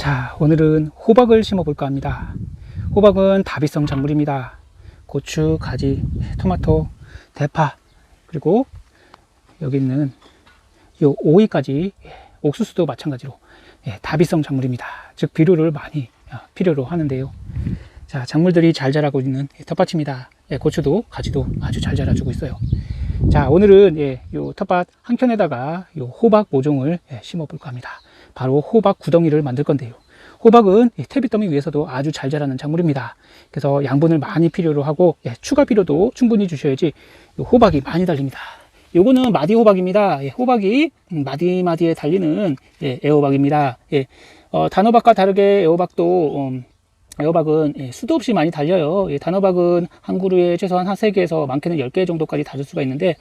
자, 오늘은 호박을 심어 볼까 합니다. 호박은 다비성 작물입니다. 고추, 가지, 토마토, 대파, 그리고 여기 있는 요 오이까지 예, 옥수수도 마찬가지로 예, 다비성 작물입니다. 즉 비료를 많이 어, 필요로 하는데요. 자, 작물들이 잘 자라고 있는 예, 텃밭입니다. 예, 고추도 가지도 아주 잘 자라주고 있어요. 자, 오늘은 예, 요 텃밭 한 켠에다가 요 호박 모종을 예, 심어 볼까 합니다. 바로 호박 구덩이를 만들 건데요. 호박은 예, 퇴비더미 위에서도 아주 잘 자라는 작물입니다. 그래서 양분을 많이 필요로 하고 예, 추가 비료도 충분히 주셔야지 요 호박이 많이 달립니다. 요거는 마디 호박입니다. 예, 호박이 음, 마디 마디에 달리는 예, 애호박입니다. 예, 어, 단호박과 다르게 애호박도 음, 애호박은 예, 수도 없이 많이 달려요. 예, 단호박은 한 그루에 최소한 한 3개에서 많게는 10개 정도까지 달을 수가 있는데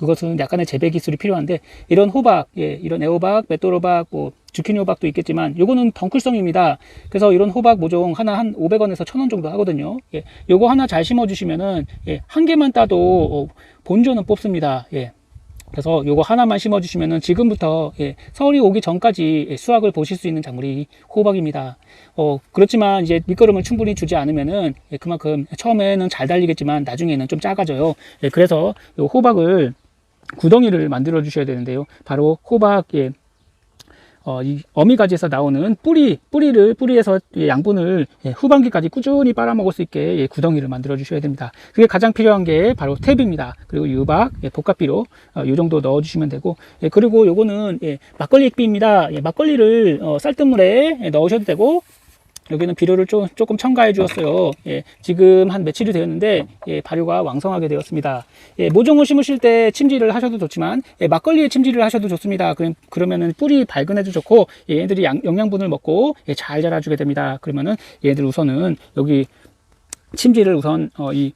그것은 약간의 재배 기술이 필요한데 이런 호박, 예, 이런 애호박, 맷돌호박, 뭐 주키니 호박도 있겠지만 요거는 덩쿨성입니다. 그래서 이런 호박 모종 하나 한 500원에서 1000원 정도 하거든요. 예, 요거 하나 잘 심어 주시면은 예, 한 개만 따도 어, 본전은 뽑습니다. 예. 그래서 요거 하나만 심어 주시면은 지금부터 예, 서울이 오기 전까지 예, 수확을 보실 수 있는 작물이 호박입니다. 어, 그렇지만 이제 밑거름을 충분히 주지 않으면은 예, 그만큼 처음에는 잘 달리겠지만 나중에는 좀 작아져요. 예, 그래서 요 호박을 구덩이를 만들어 주셔야 되는데요. 바로 호박 예, 어, 이 어미가지에서 나오는 뿌리, 뿌리를, 뿌리에서 예, 양분을 예, 후반기까지 꾸준히 빨아먹을 수 있게 예, 구덩이를 만들어 주셔야 됩니다. 그게 가장 필요한 게 바로 탭입니다. 그리고 유박, 예, 복합비료, 어, 이 정도 넣어 주시면 되고, 예, 그리고 요거는 예, 막걸리 액비입니다. 예, 막걸리를 어, 쌀뜨물에 예, 넣으셔도 되고, 여기는 비료를 좀, 조금 첨가해 주었어요. 예, 지금 한 며칠이 되었는데, 예, 발효가 왕성하게 되었습니다. 예, 모종을 심으실 때 침지를 하셔도 좋지만, 예, 막걸리에 침지를 하셔도 좋습니다. 그럼, 그러면은 뿌리 발근해도 좋고, 예, 얘들이 양, 영양분을 먹고, 예, 잘 자라주게 됩니다. 그러면은 얘들 우선은 여기 침지를 우선, 어, 이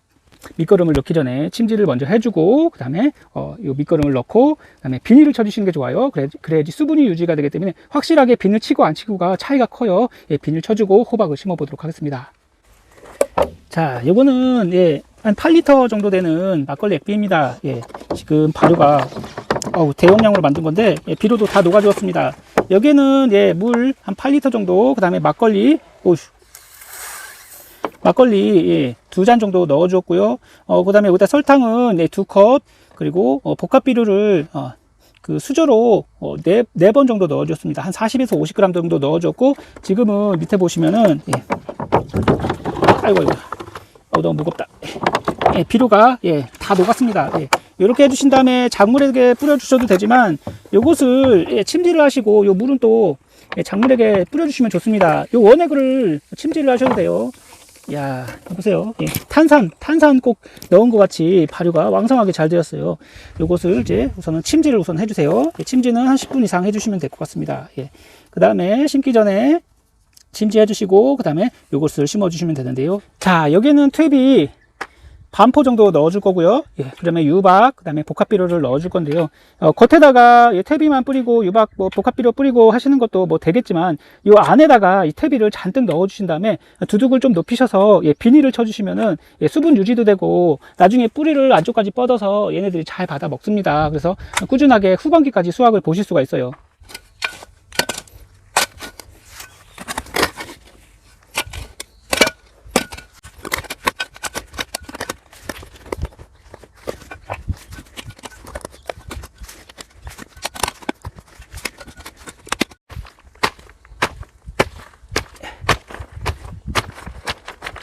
밑거름을 넣기 전에 침지를 먼저 해주고 그 다음에 어, 이 밑거름을 넣고 그 다음에 비닐을 쳐주시는 게 좋아요. 그래, 그래야지 수분이 유지가 되기 때문에 확실하게 비닐 치고 안 치고가 차이가 커요. 예, 비닐 쳐주고 호박을 심어 보도록 하겠습니다. 자 요거는 예, 한 8리터 정도 되는 막걸리 액비입니다. 예, 지금 발효가 어우, 대용량으로 만든 건데 예, 비료도 다 녹아주었습니다. 여기에는 예, 물 한 8리터 정도 그 다음에 막걸리 오우 막걸리 예, 두잔 정도 넣어주었고요. 어, 그 다음에 여기다 설탕은 네, 두 컵, 그리고 어, 복합 비료를 어, 그 수저로 어, 네, 네 번 정도 넣어줬습니다. 한 40에서 50g 정도 넣어줬고 지금은 밑에 보시면은 예. 아이고 아이고 어, 너무 무겁다. 예, 비료가 예, 다 녹았습니다. 예. 이렇게 해주신 다음에 작물에게 뿌려주셔도 되지만 요것을 예, 침지를 하시고 요 물은 또 예, 작물에게 뿌려주시면 좋습니다. 요 원액을 침지를 하셔도 돼요. 야, 보세요. 예, 탄산, 탄산 꼭 넣은 것 같이 발효가 왕성하게 잘 되었어요. 요것을 이제 우선은 침지를 우선 해주세요. 예, 침지는 한 10분 이상 해주시면 될 것 같습니다. 예. 그 다음에 심기 전에 침지 해 주시고, 그 다음에 요것을 심어 주시면 되는데요. 자, 여기는 퇴비 반포 정도 넣어줄 거고요. 예, 그 다음에 유박, 그 다음에 복합비료를 넣어줄 건데요. 어, 겉에다가 예, 퇴비만 뿌리고 유박, 뭐 복합비료 뿌리고 하시는 것도 뭐 되겠지만 이 안에다가 이 퇴비를 잔뜩 넣어주신 다음에 두둑을 좀 높이셔서 예, 비닐을 쳐주시면은 예, 수분 유지도 되고 나중에 뿌리를 안쪽까지 뻗어서 얘네들이 잘 받아 먹습니다. 그래서 꾸준하게 후반기까지 수확을 보실 수가 있어요.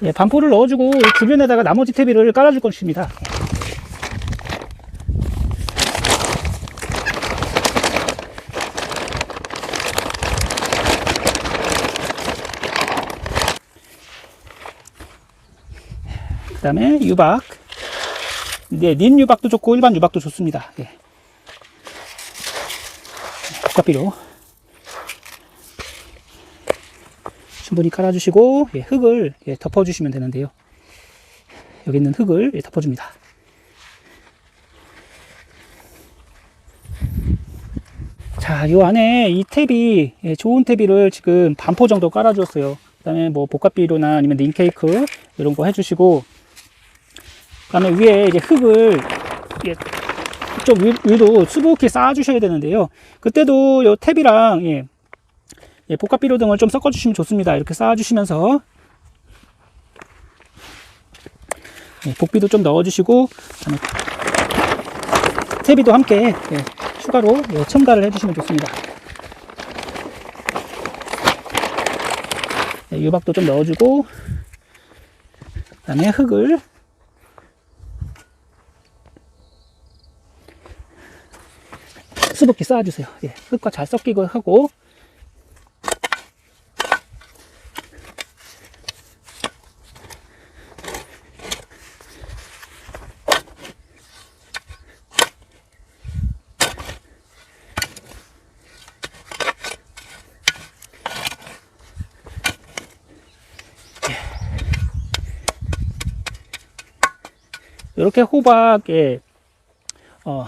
예, 반포를 넣어주고 주변에다가 나머지 퇴비를 깔아줄 것입니다. 그 다음에 유박. 네, 닌 유박도 좋고 일반 유박도 좋습니다. 예. 국가비료. 충분히 깔아주시고 예, 흙을 예, 덮어주시면 되는데요. 여기 있는 흙을 예, 덮어줍니다. 자, 이 안에 이 탭이 예, 좋은 탭이를 지금 반포 정도 깔아주었어요. 그다음에 뭐 복합비료나 아니면 닌케이크 이런 거 해주시고, 그다음에 위에 이제 흙을 예, 좀 위, 위로 수북히 쌓아주셔야 되는데요. 그때도 이 탭이랑 예, 예, 복합비료 등을 좀 섞어주시면 좋습니다. 이렇게 쌓아주시면서 예, 복비도 좀 넣어주시고 퇴비도 함께 예, 추가로 예, 첨가를 해주시면 좋습니다. 예, 유박도 좀 넣어주고 그 다음에 흙을 수북히 쌓아주세요. 예, 흙과 잘 섞이고 하고 이렇게 호박에 어,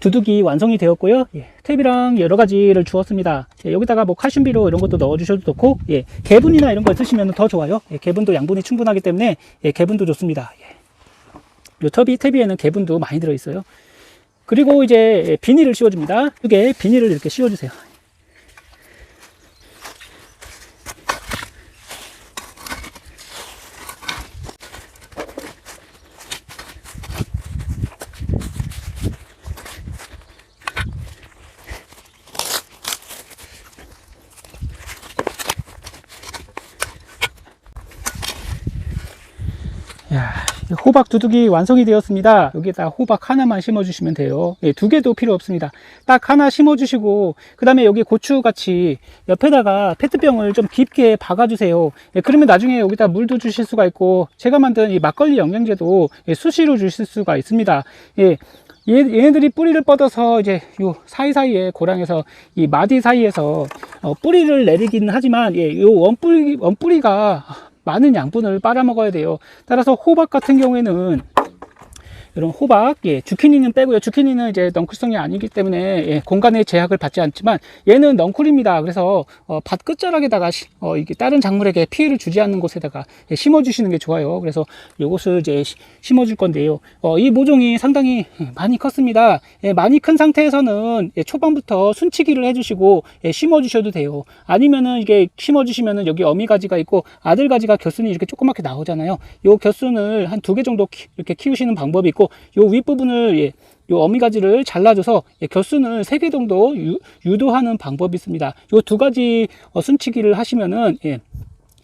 두둑이 완성이 되었고요. 예, 탭이랑 여러 가지를 주었습니다. 예, 여기다가 뭐 칼슘비료 이런 것도 넣어 주셔도 좋고, 예, 개분이나 이런 거 쓰시면 더 좋아요. 예, 개분도 양분이 충분하기 때문에 예, 개분도 좋습니다. 예. 요 탭이 탭이에는 개분도 많이 들어 있어요. 그리고 이제 비닐을 씌워줍니다. 이게 비닐을 이렇게 씌워주세요. 야, 호박 두둑이 완성이 되었습니다. 여기다 호박 하나만 심어주시면 돼요. 예, 두 개도 필요 없습니다. 딱 하나 심어주시고, 그 다음에 여기 고추 같이 옆에다가 페트병을 좀 깊게 박아주세요. 예, 그러면 나중에 여기다 물도 주실 수가 있고, 제가 만든 이 막걸리 영양제도 예, 수시로 주실 수가 있습니다. 예, 얘, 얘네들이 뿌리를 뻗어서 이제 요 사이사이에 고랑에서 이 마디 사이에서 어, 뿌리를 내리기는 하지만 예, 요 원뿌리, 원뿌리가 많은 양분을 빨아먹어야 돼요. 따라서 호박 같은 경우에는 이런 호박, 예, 주키니는 빼고요. 주키니는 이제 넝쿨성이 아니기 때문에 예, 공간의 제약을 받지 않지만 얘는 넝쿨입니다. 그래서 어, 밭 끝자락에다가 시- 어, 이게 다른 작물에게 피해를 주지 않는 곳에다가 예, 심어주시는 게 좋아요. 그래서 이것을 이제 시- 심어줄 건데요. 어, 이 모종이 상당히 많이 컸습니다. 예, 많이 큰 상태에서는 예, 초반부터 순치기를 해주시고 예, 심어주셔도 돼요. 아니면은 이게 심어주시면은 여기 어미 가지가 있고 아들 가지가 겨순이 이렇게 조그맣게 나오잖아요. 요 겨순을 한 두 개 정도 키- 이렇게 키우시는 방법이 있고 요 윗부분을 예, 요 어미가지를 잘라줘서 예, 겨순을 세개 정도 유, 유도하는 방법이 있습니다. 요 두 가지 어, 순치기를 하시면은 예,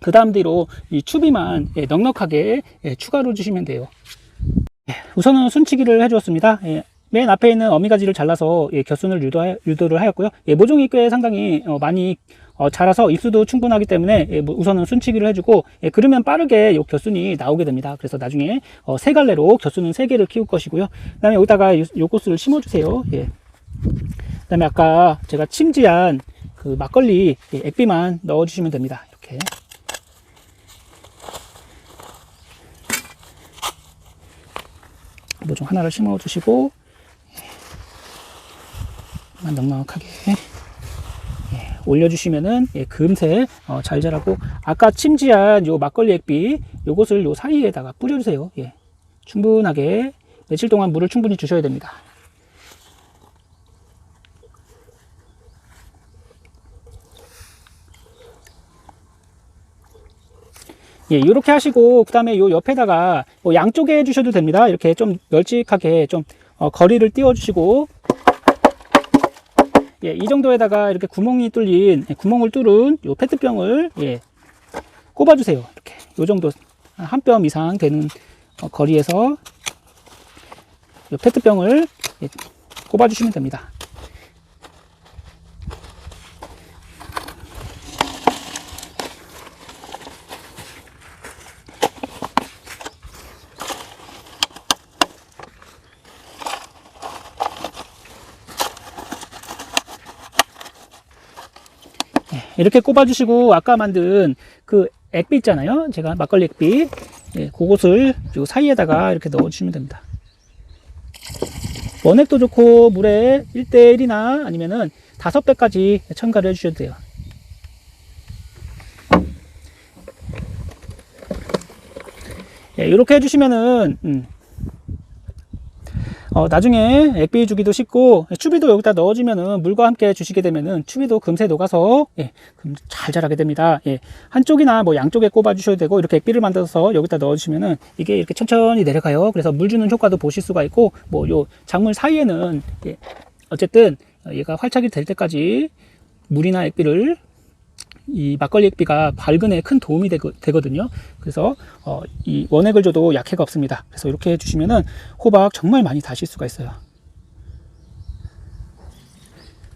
그 다음 뒤로 이 추비만 예, 넉넉하게 예, 추가로 주시면 돼요. 예, 우선은 순치기를 해주었습니다. 예, 맨 앞에 있는 어미가지를 잘라서 예, 겨순을 유도, 유도를 하였고요. 예, 모종이 꽤 상당히 어, 많이 어, 자라서 입수도 충분하기 때문에 예, 뭐 우선은 순치기를 해주고 예, 그러면 빠르게 요 겨순이 나오게 됩니다. 그래서 나중에 어, 세 갈래로 겨순은 세 개를 키울 것이고요. 그다음에 여기다가 요, 요 꽃을 심어주세요. 예. 그다음에 아까 제가 침지한 그 막걸리 예, 액비만 넣어주시면 됩니다. 이렇게. 모종 하나를 심어주시고 예, 넉넉하게 예, 올려주시면은 예, 금세 어, 잘 자라고 아까 침지한 요 막걸리 액비 요것을 요 사이에다가 뿌려주세요. 예, 충분하게 며칠 동안 물을 충분히 주셔야 됩니다. 예, 이렇게 하시고 그다음에 요 옆에다가 뭐 양쪽에 해주셔도 됩니다. 이렇게 좀 널찍하게 좀 어, 거리를 띄워주시고 예, 이 정도에다가 이렇게 구멍이 뚫린 예, 구멍을 뚫은 요 페트병을 예, 꼽아주세요. 이렇게 요 정도 한 뼘 이상 되는 어, 거리에서 요 페트병을 예, 꼽아주시면 됩니다. 이렇게 꼽아주시고 아까 만든 그 액비 있잖아요. 제가 막걸리 액비 예, 그것을 요 사이에다가 이렇게 넣어주시면 됩니다. 원액도 좋고 물에 1대1이나 아니면은 5배까지 첨가를 해주셔도 돼요. 예, 이렇게 해주시면은 음, 어, 어, 나중에 액비 주기도 쉽고 추비도 여기다 넣어주면은 물과 함께 주시게 되면은 추비도 금세 녹아서 예, 금- 잘 자라게 됩니다. 예, 한쪽이나 뭐 양쪽에 꼽아 주셔도 되고 이렇게 액비를 만들어서 여기다 넣어주시면은 이게 이렇게 천천히 내려가요. 그래서 물 주는 효과도 보실 수가 있고 뭐 요 작물 사이에는 예, 어쨌든 얘가 활착이 될 때까지 물이나 액비를 이 막걸리 액비가 발근에 큰 도움이 되거, 되거든요. 그래서 어, 이 원액을 줘도 약해가 없습니다. 그래서 이렇게 해주시면은 호박 정말 많이 다실 수가 있어요.